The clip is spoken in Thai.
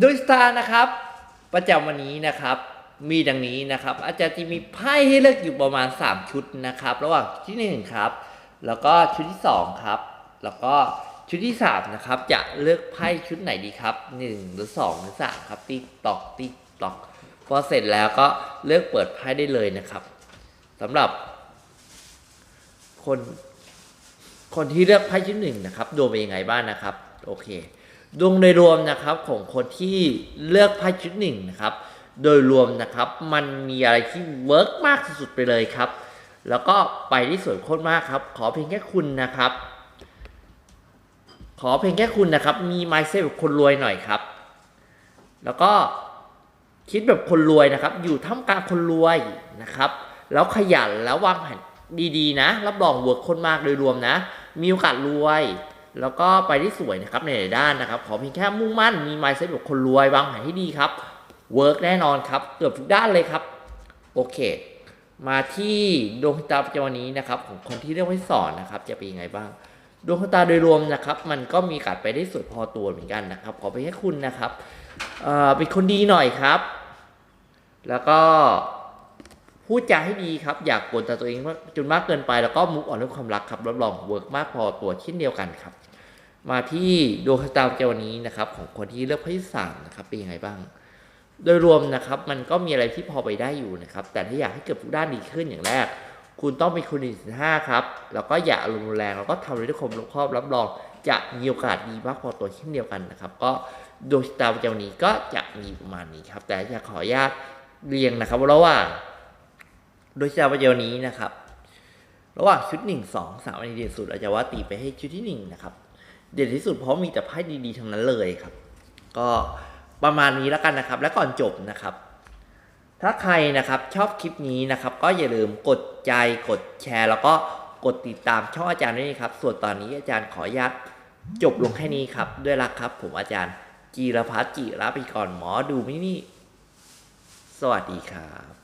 โดยสตาร์นะครับ ประจำวันนี้นะครับมีดังนี้นะครับ อาจารย์จะมีไพ่ให้เลือกอยู่ประมาณ 3 ชุดนะครับ ระหว่างชุดที่ 1 ครับ แล้วก็ชุดที่ 2 ครับ แล้วก็ชุดที่ 3 นะครับ จะเลือกไพ่ชุดไหนดีครับ 1 หรือ 2 หรือ 3 ครับติ๊กตอกติ๊กตอกพอเสร็จแล้วก็เลือกเปิดไพ่ได้เลยนะครับสำหรับ คนคนที่เลือกไพ่ชุดหนึ่งนะครับดวงเป็นยังไงบ้างนะครับ โอเค ดวงโดยรวมนะครับของคนที่เลือกไพ่ชุดหนึ่งนะครับ โดยรวมนะครับมันมีอะไรที่เวิร์กมากสุดๆไปเลยครับ แล้วก็ไปได้สวยโคตรมากครับ ขอเพียงแค่คุณนะครับ ขอเพียงแค่คุณนะครับมีไมซ์เซแบบคนรวยหน่อยครับ แล้วก็คิดแบบคนรวยนะครับ อยู่ท่ามกลางคนรวยนะครับ แล้วขยันแล้ววางแผนดีๆ นะ รับรองเวิร์กคนมากโดยรวมนะ มีโอกาสรวย แล้วก็ไปได้สวยนะครับในหลายด้านนะครับ ขอเพียงแค่มุ่งมั่นมีไมซ์เซแบบคนรวยวางแผนที่ดีครับเวิร์กแน่นอนครับ เกือบทุกด้านเลยครับ โอเค มาที่ดวงตาประจำวันนี้นะครับ ของคนที่เรียกว่าสอนนะครับ จะเป็นยังไงบ้าง ดวงตาโดยรวมนะครับ มันก็มีกาสไปได้สวยพอตัวเหมือนกันนะครับ ขอไปแค่คุณนะครับเเป็นคนดีหน่อยครับ แล้วก็ พูดจาให้ดีครับ อยากกดแต่ตัวเองจนมากเกินไปแล้วก็มุกอ่อนเรื่องความรักครับรับรองเวิร์กมากพอตัวเช่นเดียวกันครับ มาที่ดวงชะตาประจำวันนี้นะครับ ของคนที่เลือกไพ่สามนะครับเป็นยังไงบ้าง โดยรวมนะครับ มันก็มีอะไรที่พอไปได้อยู่นะครับ แต่ถ้าอยากให้เกิดทุกด้านดีขึ้นอย่างแรก คุณต้องเป็นคนดีสินห้าครับแล้วก็อย่าอารมณ์แรงแล้วก็ทำรด้วยความรอบคอบรับรอง จะมีโอกาสดีมากพอตัวเช่นเดียวกันนะครับ ก็ดวงชะตาประจำวันนี้ก็จะมีประมาณนี้ครับ แต่จะขออนุญาตเรียงนะครับว่าระหว่าง โดวงชะตาประจำวันนี้นะครับ ระหว่างชุดหนึ่งสองสามอันนี้เด่นสุดอาจจะว่าตีไปให้ชุดที่หนึ่งนะครับ เด่นที่สุดเพราะมีแต่ไพ่ดีๆทั้งนั้นเลยครับ ก็ประมาณนี้แล้วกันนะครับ และก่อนจบนะครับ ถ้าใครนะครับชอบคลิปนี้นะครับ ก็อย่าลืมกดใจกดแชร์ แล้วก็กดติดตามช่องอาจารย์ด้วยนะครับ ส่วนตอนนี้อาจารย์ขออนุญาตจบลงแค่นี้ครับ ด้วยรักครับ ผมอาจารย์ จีรพัฒน์จิระไปก่อนหมอดูมินี่สวัสดีครับ